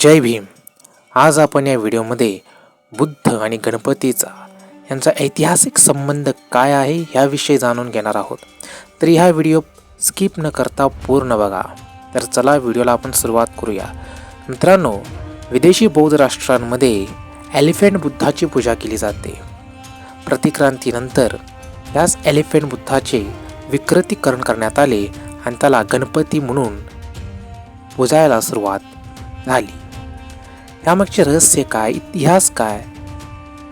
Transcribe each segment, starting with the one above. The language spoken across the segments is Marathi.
जय भीम. आज आपण या व्हिडिओमध्ये बुद्ध आणि गणपतीचा यांचा ऐतिहासिक संबंध काय आहे ह्याविषयी जाणून घेणार आहोत. तर ह्या व्हिडिओ स्किप न करता पूर्ण बघा. तर चला व्हिडिओला आपण सुरुवात करूया. मित्रांनो विदेशी बौद्ध राष्ट्रांमध्ये एलिफंट बुद्धाची पूजा केली जाते. प्रतिक्रांतीनंतर याच एलिफंट बुद्धाचे विकृतीकरण करण्यात आले आणि त्याला गणपती म्हणून पुजायला सुरुवात झाली. यामागचे रहस्य काय? इतिहास काय?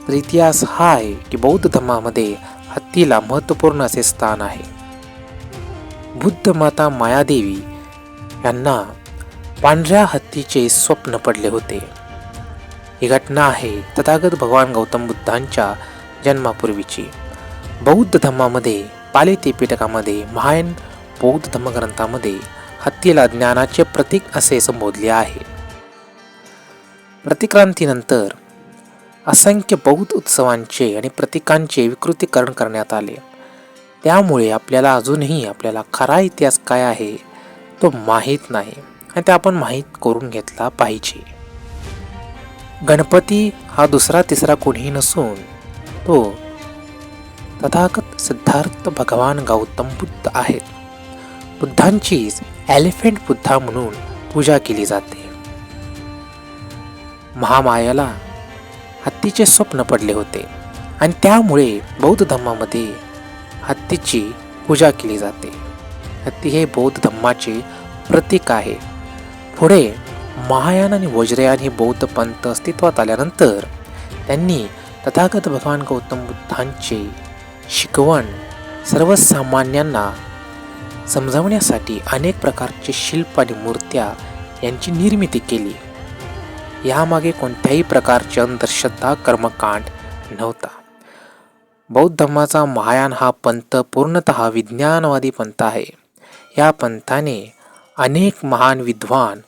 तर इतिहास हा आहे की बौद्ध धर्मामध्ये हत्तीला महत्त्वपूर्ण असे स्थान आहे. बुद्ध माता मायादेवी यांना पांढऱ्या हत्तीचे स्वप्न पडले होते. ही घटना आहे तथागत भगवान गौतम बुद्धांच्या जन्मापूर्वीची. बौद्ध धर्मामध्ये पाली त्रिपिटकामध्ये महान बौद्ध धर्मग्रंथामध्ये हत्तीला ज्ञानाचे प्रतीक असे संबोधले आहे. प्रतिक्रांतीनंतर असंख्य बौद्ध उत्सवांचे आणि प्रतीकांचे विकृतीकरण करण्यात आले. त्यामुळे आपल्याला अजूनही आपल्याला खरा इतिहास काय आहे तो माहीत नाही आणि ते आपण माहीत करून घेतला पाहिजे. गणपती हा दुसरा तिसरा कोणीही नसून तो तथागत सिद्धार्थ भगवान गौतम बुद्ध आहेत. बुद्धांचीच एलिफंट बुद्धा म्हणून पूजा केली जाते. महामायाला हत्तीचे स्वप्न पडले होते आणि त्यामुळे बौद्ध धर्मामध्ये हत्तीची पूजा केली जाते. हत्ती हे बौद्ध धम्माचे प्रतीक आहे. पुढे महायान आणि वज्रयान हे बौद्ध पंथ अस्तित्वात आल्यानंतर त्यांनी तथागत भगवान गौतम बुद्धांचे शिकवण सर्वसामान्यांना समजावण्यासाठी अनेक प्रकारचे शिल्प आणि मूर्त्या यांची निर्मिती केली. यामागे कोणत्याही प्रकारचे अंधश्रद्धा कर्मकांड नव्हता. बौद्ध धर्माचा महायान हा पंथ पूर्णत विज्ञानवादी पंथ आहे. या पंथाने अनेक महान विद्वान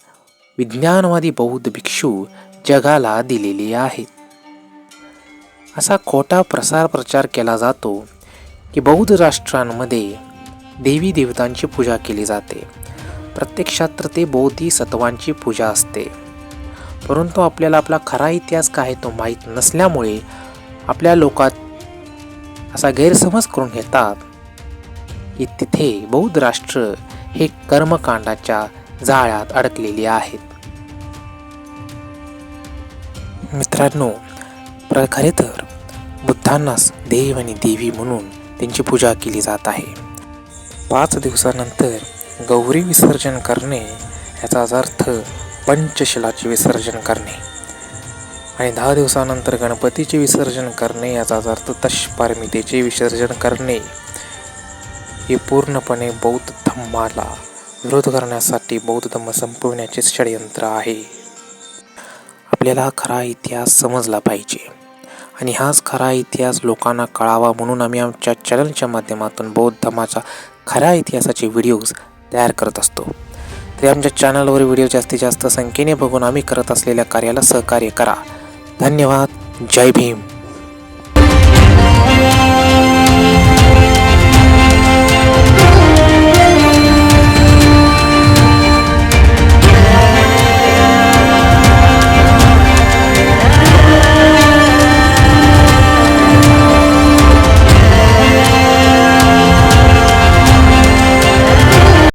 विज्ञानवादी बौद्ध भिक्षू जगाला दिलेले आहेत. असा खोटा प्रसार प्रचार केला जातो की बौद्ध राष्ट्रांमध्ये देवी देवतांची पूजा केली जाते. प्रत्यक्षात तर ते बौद्धी सत्वांची पूजा असते. परंतु आपल्याला आपला खरा इतिहास काय तो माहीत नसल्यामुळे आपल्या लोकात असा गैरसमज करून घेतात. की तिथे बौद्ध राष्ट्र हे कर्मकांडाच्या जाळ्यात अडकलेली आहेत. मित्रांनो प्र खरे तर बुद्धांनाच देव आणि देवी म्हणून त्यांची पूजा केली जात आहे. पाच दिवसानंतर गौरी विसर्जन करणे याचाच अर्थ पंचशिलाचे विसर्जन करणे. आणि दहा दिवसानंतर गणपतीचे विसर्जन करणे याचाच अर्थ तशपारमितेचे विसर्जन करणे. हे पूर्णपणे बौद्ध धम्माला विरोध करण्यासाठी बौद्ध धम्म संपवण्याचे षडयंत्र आहे. आपल्याला खरा इतिहास समजला पाहिजे. आणि हाच खरा इतिहास लोकांना कळावा म्हणून आम्ही आमच्या चॅनलच्या माध्यमातून बौद्ध धर्माच्या खऱ्या इतिहासाचे व्हिडिओज तयार करत असतो. ते आमच्या चॅनलवर व्हिडिओ जास्तीत जास्त संख्येने बघून आम्ही करत असलेल्या कार्याला सहकार्य करा. धन्यवाद. जय भीम.